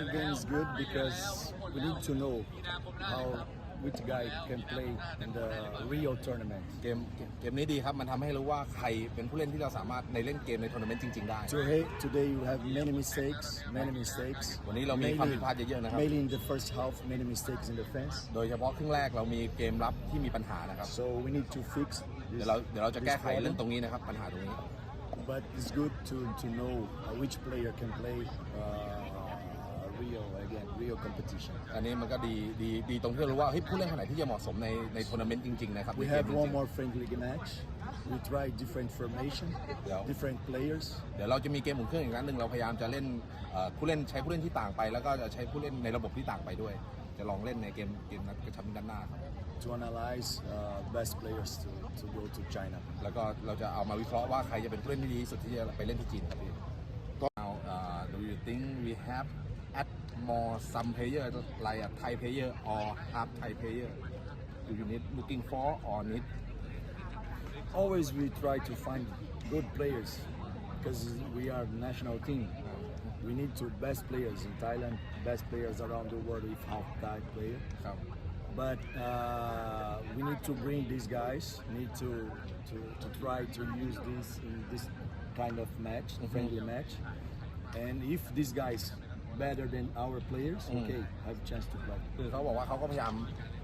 The game is good because we need to know how which guy can play in the Rio tournament. เกมเกมเกมนี้ดีครับ มันทำให้รู้ว่าใครเป็นผู้เล่นที่เราสามารถในเล่นเกมในทัวร์นาเมนต์จริง ๆ ได้ Today, today you have many mistakes, many mistakes. วันนี้เรามีความผิดพลาดเยอะๆนะครับ mainly in the first half, many mistakes in defense. โดยเฉพาะครึ่งแรกเรามีเกมรับที่มีปัญหานะครับ So we need to fix เดี๋ this. ยวเราเดี๋ยวเราจะแก้ไข this เรื่องตร problem. งนี้นะครับ ปัญหาตรงนี้ But it's good to, to know uh, which player can play uh, Rio again, Rio competition. อันนี้มันก็ดีดีดีตรงที่เรารู้ว่าเฮ้ยผู้เล่นคนไหนที่จะเหมาะสมในในทัวร์นาเมนต์จริงๆนะครับ We ในเกม have จ one ริง more friendly match. We try different formation, Yeah. different players. ๆเดี๋ยวเราจะมีเกมอุ่นเครื่องอีกครั้งหนึ่งเราพยายามจะเล่นเอ่อผู้เล่นใช้ผู้เล่นที่ต่างไป แล้วก็จะใช้ผู้เล่นในระบบที่ต่างไปด้วย จะลองเล่นในเกมเกมนัดกระชับมิตรด้านหน้าครับ to analyze uh, best players to, to go to China. แล้วก็เราจะเอามาวิเคราะห์ว่าใครจะเป็นผู้เล่นที่ดีที่สุดที่จะไปเล่นที่จีนครับพี่ Now uh, do you think we have add more some player like a Thai player or half Thai player? Do you need looking for or need? Always we try to find good players because we are national team. We need to best players in Thailand, best players around the world if half Thai player. But uh, we need to bring these guys. Need to, to, to try to use this in this kind of match, mm-hmm. friendly match. And if these guys better than our players, okay, have a chance to play. คือเขาบอกว่าเขาก็พยายาม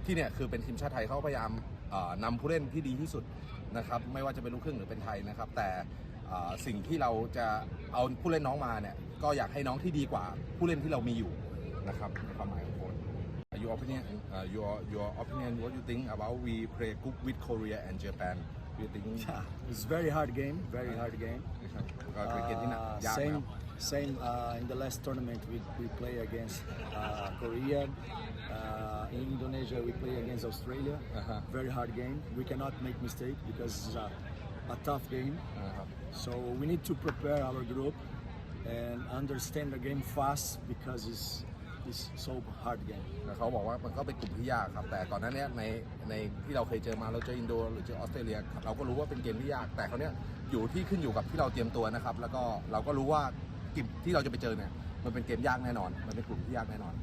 ที่เนี่ยคือเป็นทีมชาติไทยเขาพยายามเอ่อนำผู้เล่นที่ดีที่สุดนะครับไม่ว่าจะเป็นลูกครึ่งหรือเป็นไทยนะครับ แต่เอ่อสิ่งที่เราจะเอาผู้เล่นน้องมาเนี่ยก็อยากให้น้องที่ดีกว่าผู้เล่นที่เรามีอยู่นะครับในความหมายของโค้ช your opinion uh, your your opinion what you think about we play group with Korea and Japan you think It's very hard game, very hard game. นะครับก็เป็นเกมที่หนัก Uh, ยากนะ same ครับ same uh, in the last tournament we, we play against uh, Korea. Uh, in Indonesia we play against Australia. Uh-huh. Very hard game. We cannot make mistake because it's a, a tough game. นะครับ So we need to prepare our group and understand the game fast because it's it's so hard game. แล้วเขาบอกว่ามันก็เป็นกลุ่มที่ยากครับ แต่ก่อนหน้านี้ในในที่เราเคยเจอมาเราเจออินโดหรือเจอออสเตรเลียเราก็รู้ว่าเป็นเกมที่ยาก แต่เขาวเนี้ยอยู่ที่ขึ้นอยู่กับที่เราเตรียมตัวนะครับ แล้วก็เราก็รู้ว่าเ กมที่เราจะไปเจอเนี่ยมันเป็นเกมยากแน่นอน มันเป็นกลุ่มที่ยากแน่นอน